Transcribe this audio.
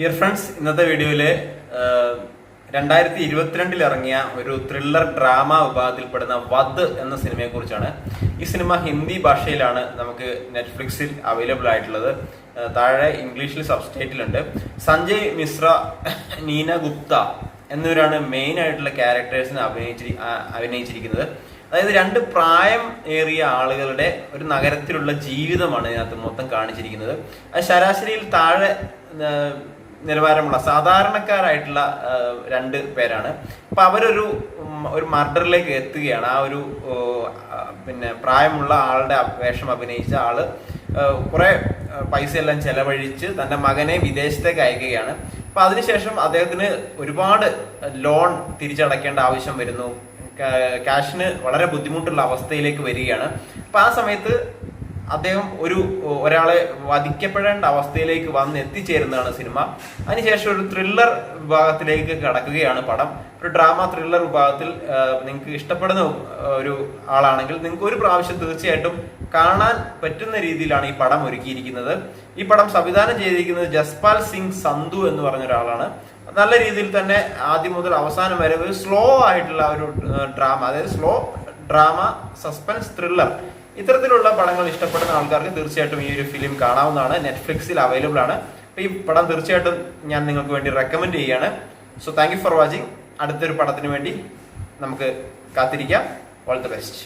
Dear friends ഇന്നത്തെ വീഡിയോയിൽ രണ്ടായിരത്തി ഇരുപത്തിരണ്ടിൽ ഇറങ്ങിയ ഒരു ത്രില്ലർ ഡ്രാമ വിഭാഗത്തിൽപ്പെടുന്ന വദ് എന്ന സിനിമയെ കുറിച്ചാണ് ഈ സിനിമ ഹിന്ദി ഭാഷയിലാണ് നമുക്ക് നെറ്റ്ഫ്ലിക്സിൽ അവൈലബിൾ ആയിട്ടുള്ളത്. താഴെ ഇംഗ്ലീഷിൽ സബ്സ്റ്റേറ്റിലുണ്ട് സഞ്ജയ് മിശ്ര നീന ഗുപ്ത എന്നിവരാണ് മെയിൻ ആയിട്ടുള്ള ക്യാരക്ടേഴ്സിനെ അഭിനയിച്ചിരി അഭിനയിച്ചിരിക്കുന്നത്. അതായത് രണ്ട് പ്രായം ഏറിയ ആളുകളുടെ ഒരു നഗരത്തിലുള്ള ജീവിതമാണ് ഇതിനകത്ത് മൊത്തം കാണിച്ചിരിക്കുന്നത്. അത് ശരാശരിയിൽ താഴെ നിലവാരമുള്ള സാധാരണക്കാരായിട്ടുള്ള രണ്ട് പേരാണ്. അപ്പൊ അവരൊരു ഒരു മർഡറിലേക്ക് എത്തുകയാണ്. ആ ഒരു പിന്നെ പ്രായമുള്ള ആളുടെ വേഷം അഭിനയിച്ച ആൾ കുറെ പൈസ എല്ലാം ചെലവഴിച്ച് തന്റെ മകനെ വിദേശത്തേക്ക് അയക്കുകയാണ്. അപ്പൊ അതിനുശേഷം അദ്ദേഹത്തിന് ഒരുപാട് ലോൺ തിരിച്ചടയ്ക്കേണ്ട ആവശ്യം വരുന്നു. ക്യാഷിന് വളരെ ബുദ്ധിമുട്ടുള്ള അവസ്ഥയിലേക്ക് വരികയാണ്. അപ്പൊ ആ സമയത്ത് അദ്ദേഹം ഒരു ഒരാളെ വധിക്കപ്പെടേണ്ട അവസ്ഥയിലേക്ക് വന്ന് എത്തിച്ചേരുന്നതാണ് സിനിമ. അതിനുശേഷം ഒരു ത്രില്ലർ വിഭാഗത്തിലേക്ക് കടക്കുകയാണ് പടം. ഒരു ഡ്രാമ ത്രില്ലർ വിഭാഗത്തിൽ നിങ്ങൾക്ക് ഇഷ്ടപ്പെടുന്ന ഒരു ആളാണെങ്കിൽ നിങ്ങൾക്ക് ഒരു പ്രാവശ്യം തീർച്ചയായിട്ടും കാണാൻ പറ്റുന്ന രീതിയിലാണ് ഈ പടം ഒരുക്കിയിരിക്കുന്നത്. ഈ പടം സംവിധാനം ചെയ്തിരിക്കുന്നത് ജസ്പാൽ സിംഗ് സന്ധു എന്ന് പറഞ്ഞ ഒരാളാണ്. നല്ല രീതിയിൽ തന്നെ ആദ്യം മുതൽ അവസാനം വരെ ഒരു സ്ലോ ആയിട്ടുള്ള ഒരു ഡ്രാമ അതായത് സ്ലോ ഡ്രാമ സസ്പെൻസ് ത്രില്ലർ ഇത്തരത്തിലുള്ള പടങ്ങൾ ഇഷ്ടപ്പെടുന്ന ആൾക്കാർക്ക് തീർച്ചയായിട്ടും ഈ ഒരു ഫിലിം കാണാവുന്നതാണ്. നെറ്റ്ഫ്ലിക്സിൽ അവൈലബിൾ ആണ്. ഈ പടം തീർച്ചയായിട്ടും ഞാൻ നിങ്ങൾക്ക് വേണ്ടി റെക്കമെൻഡ് ചെയ്യാണ്. സോ താങ്ക് ഫോർ വാച്ചിങ് അടുത്തൊരു പടത്തിന് വേണ്ടി നമുക്ക് കാത്തിരിക്കാം. All the best